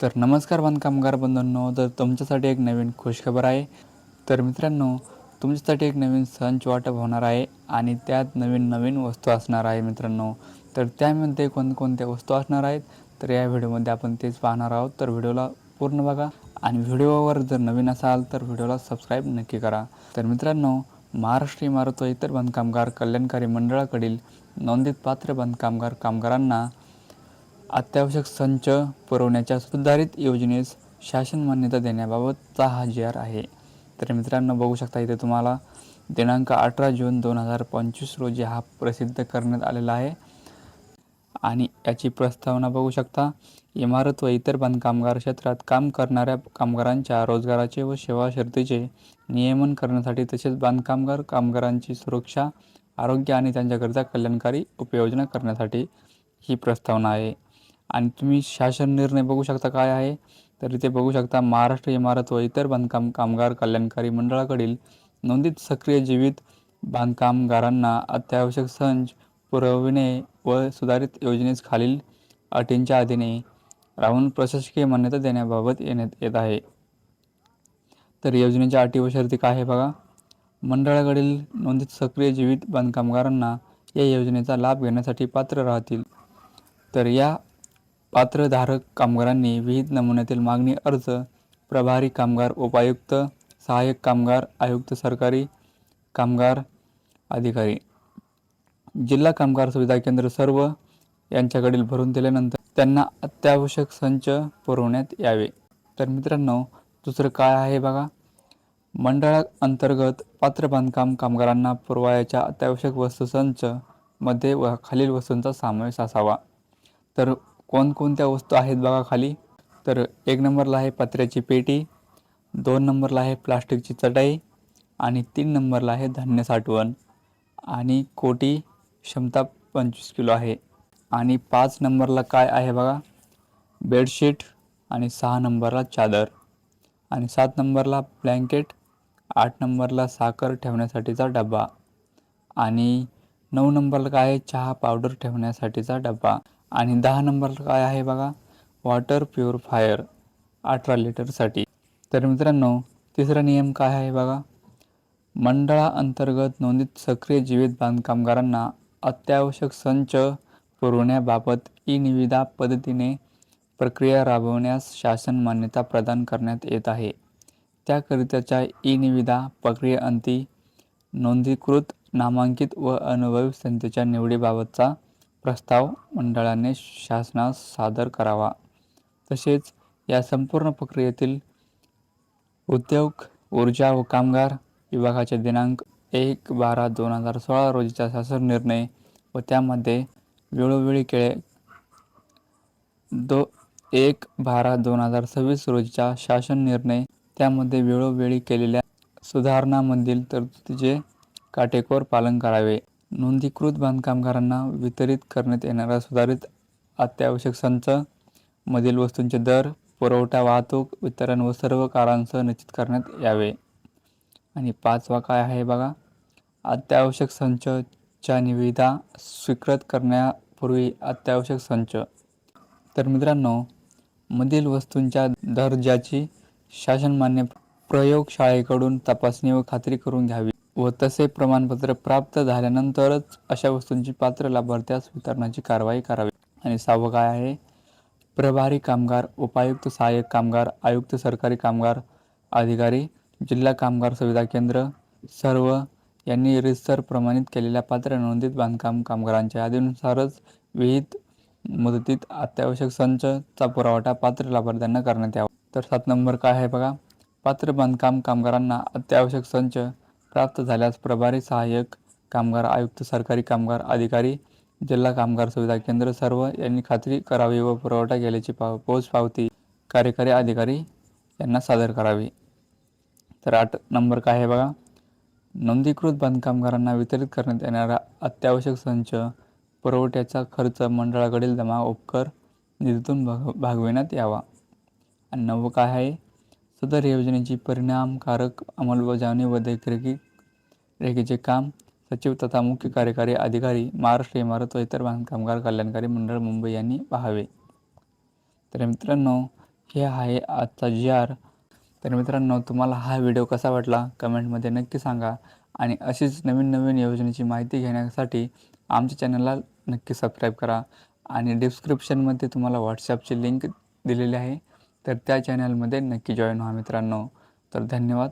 तर नमस्कार बांधकामगार बंधूंनो तर तुमच्यासाठी एक नवीन खुशखबर आहे. तर मित्रांनो तुमच्यासाठी एक नवीन संच वाटप होणार आहे आणि त्यात नवीन नवीन वस्तू असणार आहे मित्रांनो. तर त्यामध्ये कोणकोणत्या वस्तू असणार आहेत तर या व्हिडिओमध्ये आपण तेच पाहणार आहोत. तर व्हिडिओला पूर्ण बघा आणि व्हिडिओवर जर नवीन असाल तर व्हिडिओला सबस्क्राईब नक्की करा. तर मित्रांनो महाराष्ट्र इमारत व इतर बांधकामगार कल्याणकारी मंडळाकडील नोंदित पात्र बांधकामगार कामगारांना अत्यावश्यक संच पुरवण्याच्या सुधारित योजनेस शासन मान्यता देण्याबाबतचा हा जी आर आहे. तर मित्रांनो बघू शकता इथे तुम्हाला दिनांक अठरा जून दोन हजार पंचवीस रोजी हा प्रसिद्ध करण्यात आलेला आहे. आणि याची प्रस्तावना बघू शकता इमारत व इतर बांधकामगार क्षेत्रात काम करणाऱ्या कामगारांच्या रोजगाराचे व सेवा शर्तीचे नियमन करण्यासाठी तसेच बांधकामगार कामगारांची सुरक्षा आरोग्य आणि त्यांच्या गरजा कल्याणकारी उपयोजना करण्यासाठी ही प्रस्तावना आहे. आणि तुम्ही शासन निर्णय बघू शकता काय आहे. तर इथे बघू शकता महाराष्ट्र इमारत व इतर बांधकाम कामगार कल्याणकारी मंडळाकडील नोंदित सक्रिय जीवित बांधकामगारांना अत्यावश्यक संच पुरविणे व सुधारित योजनेस खालील अटींच्या अधीने राहून प्रशासकीय मान्यता देण्याबाबत येण्यात येत आहे. तर योजनेच्या अटी व शर्ती काय आहे बघा. मंडळाकडील नोंदीत सक्रिय जीवित बांधकामगारांना या योजनेचा लाभ घेण्यासाठी पात्र राहतील. तर या पात्रधारक कामगारांनी विहित नमुन्यातील मागणी अर्ज प्रभारी कामगार उपायुक्त सहाय्यक कामगार आयुक्त सरकारी कामगार अधिकारी. जिल्हा कामगार सुविधा केंद्र सर्व यांच्याकडील भरून दिल्यानंतर त्यांना अत्यावश्यक संच पुरवण्यात यावे. तर मित्रांनो दुसरं काय आहे बघा? मंडळा अंतर्गत पात्र बांधकाम कामगारांना पुरवायच्या अत्यावश्यक वस्तू संच मध्ये व खालील वस्तूंचा समावेश असावा. तर कोणकोणत्या वस्तू आहेत बघा खाली. तर एक नंबरला आहे पत्र्याची पेटी दोन नंबरला आहे प्लास्टिकची चटाई आणि तीन नंबरला आहे धान्य साठवण. आणि कोटी क्षमता पंचवीस किलो आहे. आणि पाच नंबरला काय आहे बघा? बेडशीट आणि सहा नंबरला चादर. आणि सात नंबरला ब्लँकेट आठ नंबरला साखर ठेवण्यासाठीचा डबा आणि नऊ नंबरला काय आहे? चहा पावडर ठेवण्यासाठीचा डबा आणि दहा नंबर काय आहे बघा? वॉटर प्युरिफायर अठरा लिटरसाठी तर मित्रांनो तिसरा नियम काय आहे बघा? मंडळाअंतर्गत नोंदीत सक्रिय जीवित बांधकामगारांना अत्यावश्यक संच पुरवण्याबाबत ई निविदा पद्धतीने प्रक्रिया राबवण्यास शासन मान्यता प्रदान करण्यात येत आहे. त्याकरिताच्या ई निविदा प्रक्रियेअंती नोंदीकृत नामांकित व अनुभवी संस्थेच्या निवडीबाबतचा प्रस्ताव मंडळाने शासनास सादर करावा. तसेच या संपूर्ण प्रक्रियेतील उद्योग ऊर्जा व कामगार विभागाचे दिनांक एक बारा दोन हजार सोळा रोजीचा शासन निर्णय व त्यामध्ये वेळोवेळी केळे दो एक बारा दोन हजार सव्वीस रोजीचा शासन निर्णय त्यामध्ये वेळोवेळी केलेल्या सुधारणामधील तरतुदीचे काटेकोर पालन करावे. नोंदीकृत बांधकामगारांना वितरित करण्यात येणारा सुधारित अत्यावश्यक संच मधील वस्तूंचे दर पुरवठा वाहतूक वितरण व सर्व कारांसह निश्चित करण्यात यावे. आणि पाचवा काय आहे बघा? अत्यावश्यक संचच्या निविदा स्वीकृत करण्यापूर्वी अत्यावश्यक संच. तर मित्रांनो मधील वस्तूंच्या दर्जाची शासनमान्य प्रयोगशाळेकडून तपासणी व खात्री करून घ्यावी. व तसे प्रमाणपत्र प्राप्त झाल्यानंतरच अशा वस्तूंची पात्र लाभार्थ्यास वितरणाची कारवाई करावी. आणि सहावं काय आहे? प्रभारी कामगार उपायुक्त सहाय्यक कामगार आयुक्त सरकारी कामगार अधिकारी जिल्हा कामगार सुविधा केंद्र सर्व यांनी रिसर प्रमाणित केलेल्या पात्र नोंदीत बांधकाम कामगारांच्या यादीनुसारच विहित मुदतीत अत्यावश्यक संचचा पुरवठा पात्र लाभार्थ्यांना करण्यात यावा. तर सात नंबर काय आहे बघा? पात्र बांधकाम कामगारांना अत्यावश्यक संच प्राप्त झाल्यास प्रभारी सहाय्यक कामगार आयुक्त सरकारी कामगार अधिकारी जिल्हा कामगार सुविधा केंद्र सर्व यांनी खात्री करावी व पुरवठा केल्याची पाव पोच पावती कार्यकारी अधिकारी यांना सादर करावी. तर आठ नंबर काय आहे बघा? नोंदीकृत बांधकामगारांना वितरित करण्यात येणारा अत्यावश्यक संच पुरवठ्याचा खर्च मंडळाकडील जमा उपकर निधीतून भाग भागविण्यात यावा. आणि नवं काय आहे? सदर योजनेची परिणामकारक अंमलबजावणी व देखरेखी रेखीचे काम सचिव तथा मुख्य कार्यकारी अधिकारी महाराष्ट्र इमारत व इतर बांधकामगार कल्याणकारी मंडळ मुंबई यांनी पाहावे. तर मित्रांनो हे आहे आजचा जी आर तर मित्रांनो तुम्हाला हा व्हिडिओ कसा वाटला? कमेंटमध्ये नक्की सांगा. आणि अशीच नवीन नवीन योजनेची माहिती घेण्यासाठी आमच्या चॅनलला नक्की सबस्क्राईब करा. आणि डिस्क्रिप्शनमध्ये तुम्हाला व्हॉट्सॲपची लिंक दिलेली आहे. तर त्या चॅनलमध्ये नक्की जॉईन व्हा मित्रांनो. तर धन्यवाद.